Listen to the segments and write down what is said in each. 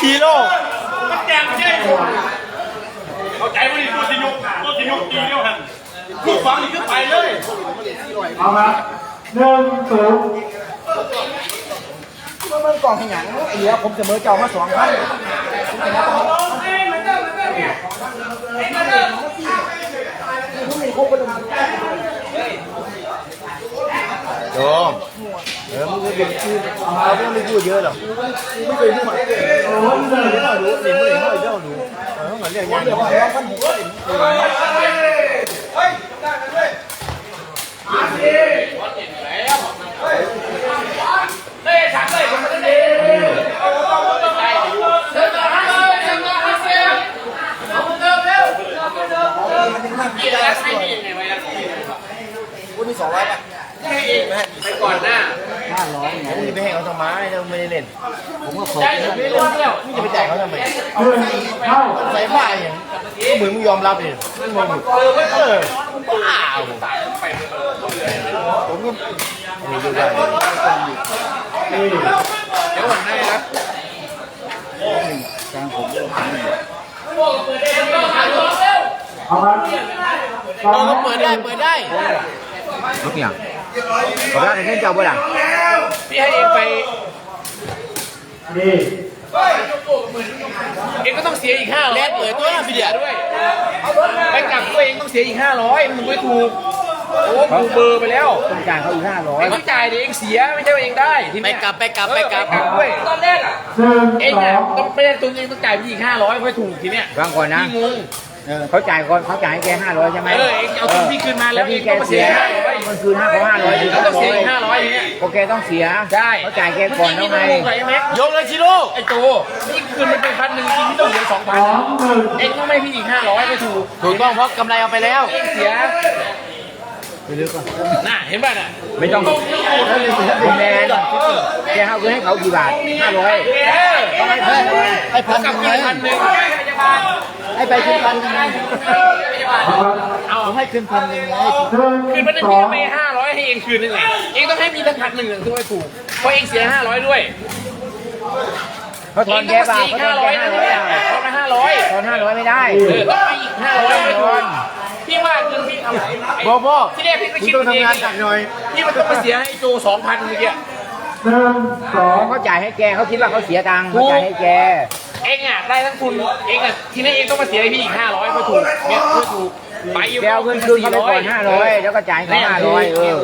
ฮีโร่ มันแจงไม่ใช่เข้าใจว่านี่ตัวสิยุกตัวสิยุกตีเดียวหันลูกฟังนี่ขึ้นไปเลย เอาครับหนึ่งศูนย์มันกล่องให้หยังไอ้เหลือผมเสมอเจ้ามาสองพันโยม เออมึงก็เป็นชื่อเราไม่ต้องไปพูดเยอะหรอกไม่เคยพูดมาเออมึงเคยเล่าดูเล่นไม่เล่นเล่าเจ้าดูเออเหมือนเรื่องงานเดี๋ยวพันพันหกก็เล่นกูมีสองร้อยป่ะไปก่อนหน้า ผมจะไปให้เขาทำไมเราไม่ได้เล่น ผมก็ขอใจไม่เล่นแล้วมึงจะไปจ่ายเขาทำไมหนึ่งเท่าใส่บ้าอย่างก็เหมือนมึงยอมรับเลยมึงงงอยู่เออบ้าผมก็ไม่ดูได้สี่เดี๋ยววันหน้าครับเอาครับสองเราก็เปิดได้ เปิดได้ทุกอย่าง ขอได้เงินเจ้าบ่ล่ะพี่ให้เองไปนี่เองก็ต้องเสียอีกห้าร้อยแลนเปิดตัวนะพี่เดียด้วย ไปกลับตัวเองต้องเสียอีกห้าร้อยมันไม่ถูก โอ้กูเบอร์ไปแล้วต้องจ่ายเขาอีกห้าร้อเอยงต้องจ่ายดิเองเสียไม่ใช่ว่าเองได้ทีไปเนี้ยกลับไปกลับไปกลับเออไปกลับด้วยตอนแรกอะหนึ่งเองสอะองต้องไม่ได้ตัวเองต้องจ่ายพี่อีกห้าร้อยเพื่อถูกทีเนี้ยฟังก่อนนะพี่งง เออเขาจ่ายก่อนเขาจ่ายให้แกห้าร้อยใช่ไหมเออเองเอาทุนพี่คืนมาแล้วพี่เองแกต้องมาเสีเสียย500มันคืนห้าเขาห้าร้อยแล้วต้องเสียอีกห้าร้อยทีเนี้ยโอเคต้องเสียใช่เขาจ่ายแกก่อนแล้วไงไอ้แม็กยกเลยชิโร่ไอ้โจนี่คืนมันเป็นพันหนึ่งจริงที่ต้องเหลือสองพัสนองหนึ่งเองต้องไม่พี่อีกห้าร้อยไม่ถูกถูกต้องเพราะกำไรเอาไปแล้วเองเสียไปลึกก่อนน่ะเห็นป่ะน่ะไม่ต้องเป็นแมนแกเขาคืนให้เขากี่บาทห้าร้อยเออต้องให้พันหนึ่งให้พันหกลันึ่บง ให้ไปขึ้นพันหนึ่งเอาให้ขึ้นพันหนึ่งไงหนึ่งคืนพันหนึ่งสพี่องก็ไม่ห้าร้อยให้เองคืนนึงไงเองต้องให้มีทั้งพันหนึ่งถึงจะถูกเพราะเองเสียห้าร้อยด้วยเขาถเออนงแกต้องมาเปล่าเสียอีกเขาถห้าอนร้แกอยห้านะร้อยเนี่ยเขามาห้าร้อยถอนห้าร้อยไม่ได้ เออต้องไปอีกห้าร้อยไม่ถูกพี่ว่าคือพี่ทำไหนบอกพ่อที่แรกพี่ก็คุณคิดต้องเองทำงานหน่อยพี่มันต้องมาเสียให้โจสองพันเมื่อกี้ หนึ่งสองเขาจ่ายให้แกเขาคิดว่าเขาเสียตังค์เขาจ่ายให้แก เองอะได้ทั้งทุนเองอะทีนี้เองต้องมาเสียให้พี่อีกห้าร้อยเพื่อถูกเนี่ยเพื่อถูกไปอยู่แกเอาเงินคืนเขาไปก่อนห้าร้อยแล้วก็จ่ายเขาห้าร้อยเออ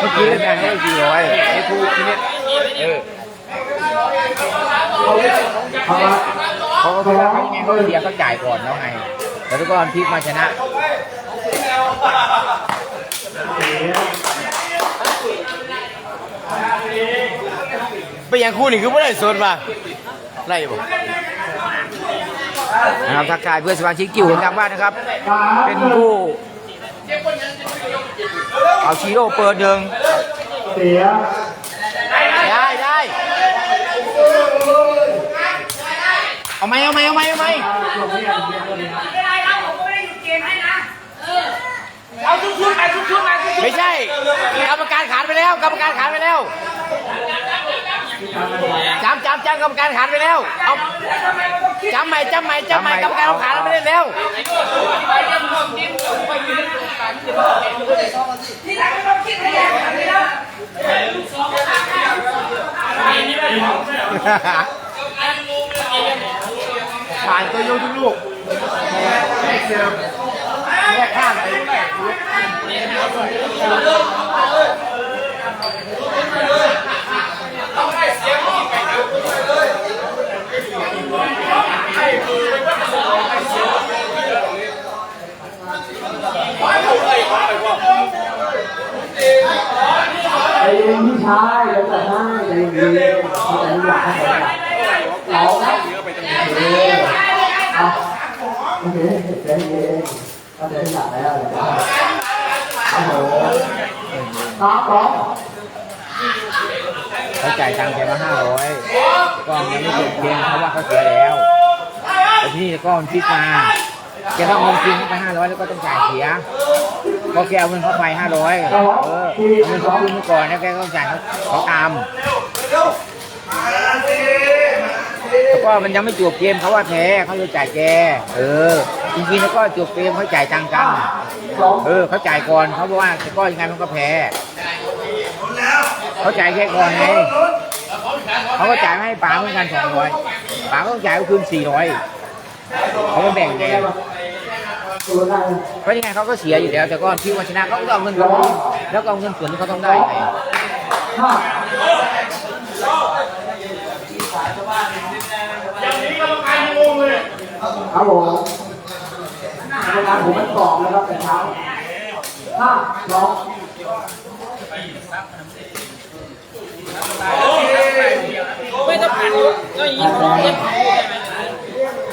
เมื่อกี้แล้วกันให้สี่ร้อยไม่ถูกทีเนี้ยเออเอาครับเขาก็คิดว่าเขาเขาเสียเขาจ่ายก่อนแล้วไงแต่ทุกคนพลิกมาชนะไปอย่างคู่นี่คือไม่ได้โซนมา ไล่บ่นะครับทักทายเพื่อนสมาชิกกิ่วทางบ้านนะครับสามเป็นหนึ่งผู้เอาชีโร่เปิดหนึ่งเสียได้ได้เอาไหมเอาไหมเอาไหมเอาไหมเอาชุดชุดมาชุดชุดมาชุดชุดไม่ใช่กรรมการขานไปแล้วกรรมการขานไปแล้ว จำจำจำกรรมการขานไปแล้ว เอาจำใหม่จำใหม่จำใหม่กรรมการเอาขานไปได้แล้วผ่านตัวโยทุกลูกแยกข้ามไปไอ้พี่ชายเดี๋ยวแต่ให้ใจเย็นๆแต่อยากให้เราเอาเอาโอเคใจเย็ ก็จะอยากแล้วโอ้โหสามสองเขาจ่ายตังค์แกมาห้าร้อยก็มันไม่จบเพียงเพราะว่าเขาเสียแล้วแต่ที่นี่ก็มันพลิกมาแกต้องเอาเงินคืนเข้าไปห้าร้อยแล้วก็ต้องจ่ายเสียเพราะแกเอาเงินเข้าไปห้าร้อยเออเอาเงินเขาคืนมาก่อนแล้วแกก็จ่ายเขาเขาตาม ก็มันยังไม่จบเกมเขาว่าแพ้เขาจะจ่ายแก เออ จริงๆแล้วก็จบเกมเขาจ่ายตังค์กัน เออเขาจ่ายก่อนเขาบอกว่าแต่ก็ยังไงมันก็แพ้เขาจ่ายแค่ก่อนไงเขาก็จ่ายให้ป๋าเหมือนกันสองร้อยป๋าก็จ่ายก็คืนสี่ร้อยเขาก็แบ่งไงเพราะยังไงเขาก็เสียอยู่แล้ว แต่ก็คิดว่าชนะเขาก็เอาเงินเขาแล้วก็เอาเงินส่วนที่เขาต้องได้ไง ห้า อย่างนี้กรรมการงงเลย ครับผมกรรมการผมมันกรอบนะครับแต่เช้าห้าสองไม่ต้องผ่านก็ย่างนี้ผมเล่นได้ไหม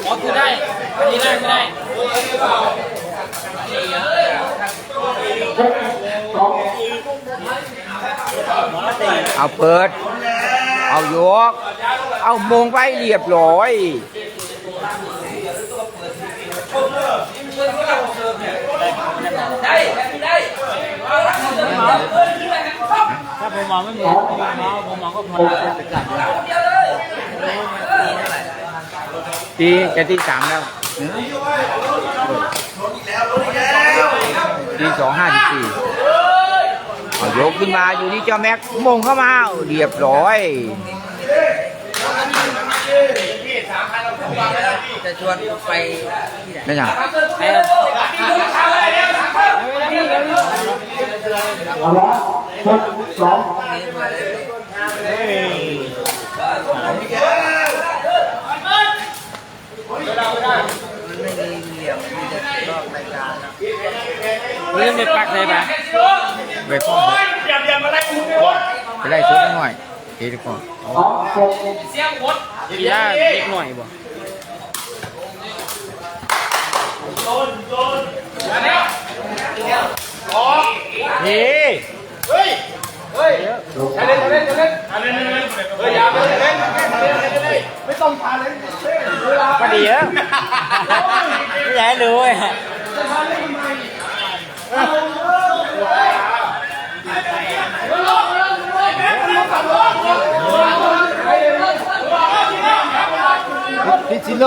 อ๋อคือได้อันนี้ได้ไม่ได้เจ็ดสองเอาเปิด เอายก เอามงไปเรียบร้อย ถ้าผมมองไม่เหมือนผมมองผมมองก็พอแล้วตีจะตีสามแล้วตีสองห้าสิบสี่ยกขึ้นมาอยู่ที่เจ้าแม็กมงเข้ามาเรียบร้อย จะชวนไปนั่นยังไปเอาละหกสองเรื่องไม่ปักเลยปะไปพ่ออย่าอย่ามาไล่กูโคตรไปไล่ชุดหน่อยทีทุกคนสองหกกีฬาเล็กหน่อยบ่ นี่ อะไรเล่นเล่นเฮ้ยอย่าเล่นเล่นเล่นไม่ต้องพาเล่น ก็ดีแล้วไม่อยากให้รู้อะพิชิโล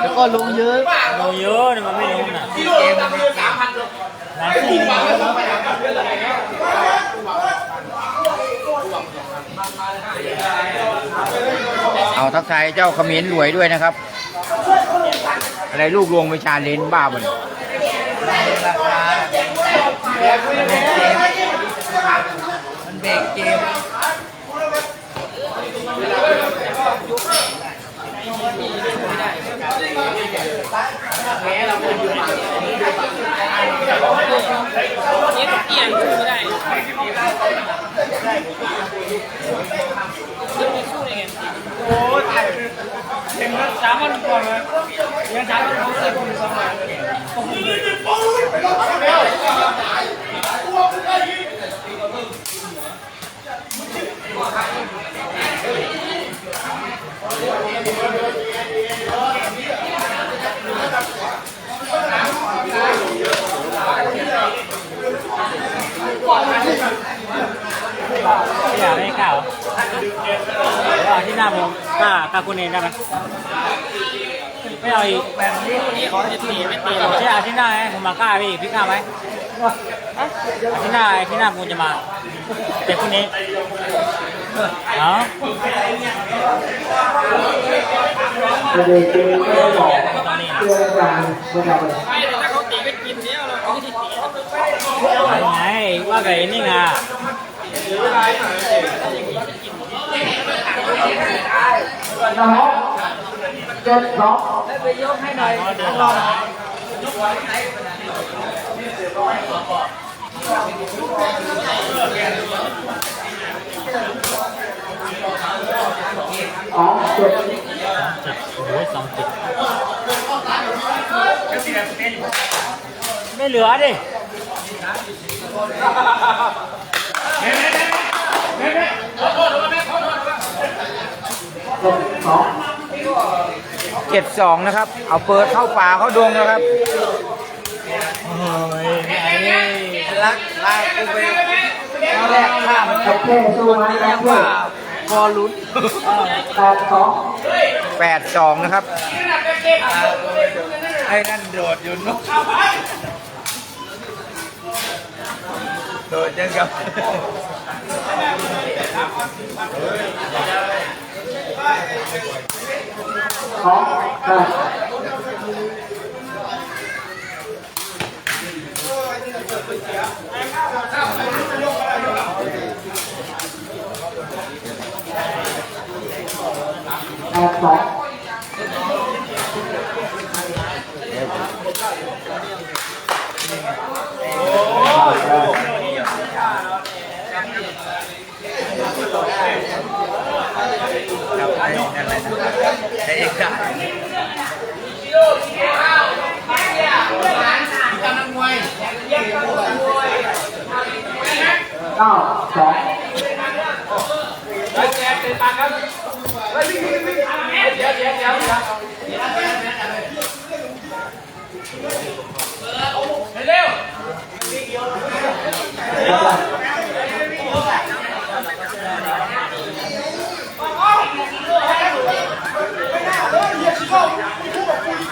แล้วก็ลงเยอะ ลงเยอะเนี่ยมันไม่ลงน่ะเเอาทักทายเจ้าเขมิ้นรวยด้วยนะครับ อะไรลูกลวงไปชาเลนบ้าบ่นมันเบรกเกมนี่ เปลี่ยนคู่ไม่ได้ซึ่งมีคู่ในเกมโอ้ยเห็นว่าสามวันก่อนเลยยังสามวันเขาใส่คู่สองวันอยากได้ข่าว ว่าที่หน้าผมกล้ากล้าคุณเองได้ไหมไม่เอาอีกแบบนี้นี่เขาจะตีไม่ตีใช่อาทิตย์หน้าไงผมมากล้าพี่พี่กล้าไหมอาทิตย์หน้าอาทิตย์หน้าผมจะมาแต่คุณเองเนาะประเด็นเกมก็บอกเพื่อนอารเมื่อไหร่ไม่ถ้าเขาตีก็กินเนี้ยเราเขาจะตีไงว่าไงนี่ไง สองเจ็ดสองไปยกให้หน่อยเดี๋ยวรอสองเจ็ดโอ้ยสองติดไม่เหลือดิ เจ็ด สองเจ็ดสองนะครับ เอาเปิดเข้าป่าเข้าดงนะครับโอ้ยไอ้รักลากกูไปแรกข้ามโอเคสู้ไหมครับพื่อนพอลุ้นแปดสองแปดสองนะครับ ไอ้นั่นโดดอยู่นุ๊กโดดยังกับ สองแปดแปดสอ ง กับไอ้นั่นแหละนะไอ้เอกา เก้าสอง เ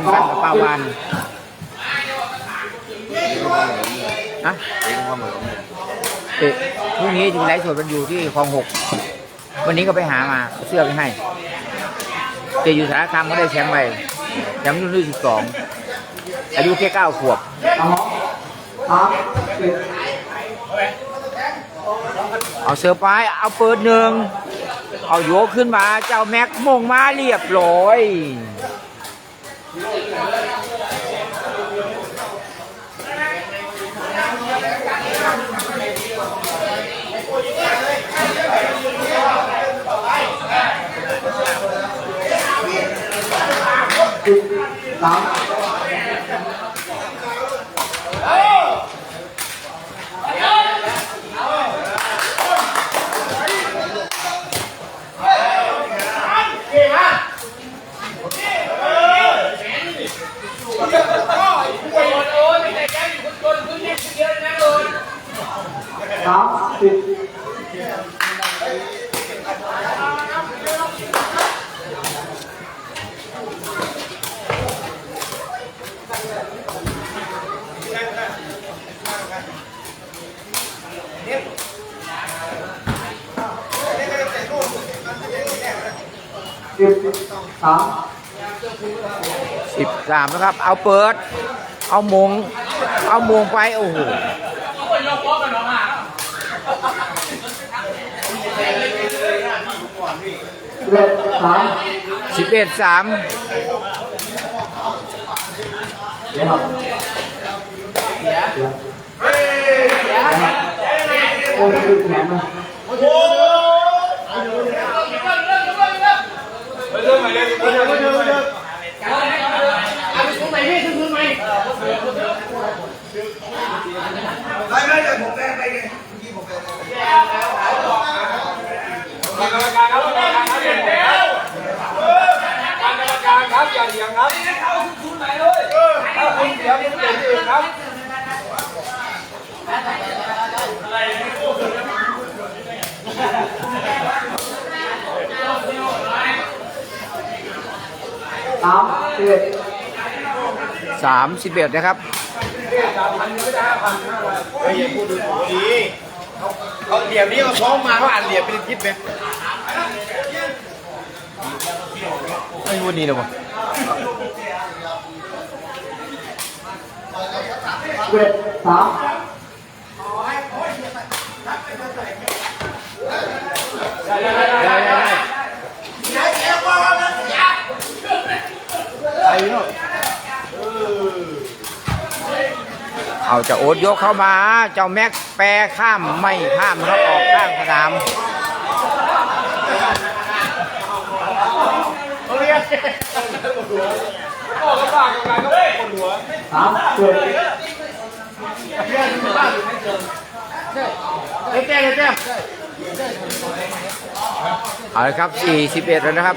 นพันกับป้าวานฮะเอ๊ะพรุ่งนี้จะมีไลฟ์สดกันอยู่ที่คลองหก วันนี้ก็ไปหามาเสื้อไปให้เจอยู่สารคามก็ได้แชมป์ไปแชมป์รุ่นที่สิบสองอายุแค่เก้าขวบสอาเอาเซอร์ไพรส์เอาเปิดหนึ่งเอาโยกขึ้นมา เจ้าแม็กมงมาเรียบร้อย สามสามสิบ สิบสามสิบสามนะครับ เอาเปิด เอามง เอามงไป โอ้โหเจ็ดสามสิบเอ็ดสา ม เดี๋ยวครับเดี๋ยวเดี๋ยวโอ้ยคือแขนมั สามสิบเอ็ดสามสิบเอ็ดนะครับเฮ้ยอย่าพูดดูถูกดีเขาเหลี่ยมนี้เขาฟ้องมาเขาอ่านเหลี่ยมเป็นคลิปไหมไม่วันนี้หรอวะสิบเอ็ดสาม ได้ได้ได้ เอาเจ้าโอ๊ตยกเข้ามา เจ้าแม็กแปรข้ามไม่ข้ามนะครับออกข้างสนามสามเจ็ดเอาละครับ 41 แล้วนะครับ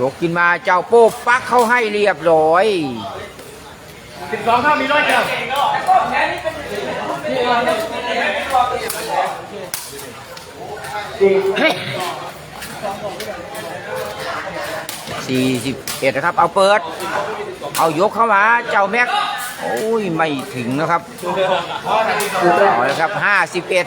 ยกขึ้นมาเจ้าโป๊บปักเข้าให้เรียบร้อยสิบสองถ้ามีร้อยเดียวสี่41นะครับ เอาเปิด เอายกเข้ามา เจ้าแม็ก โอ้ย ไม่ถึงนะครับ เอาละครับ51ถ้าสิบเอ็ด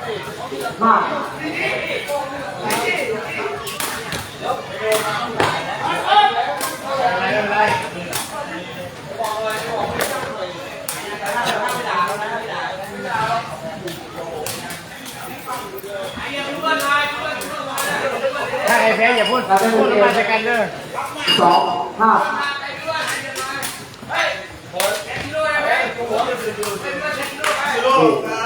ห้าถ้าไอ้แพ้อย่าพูดพูดมาใช้กันเด้อสองห้าโลก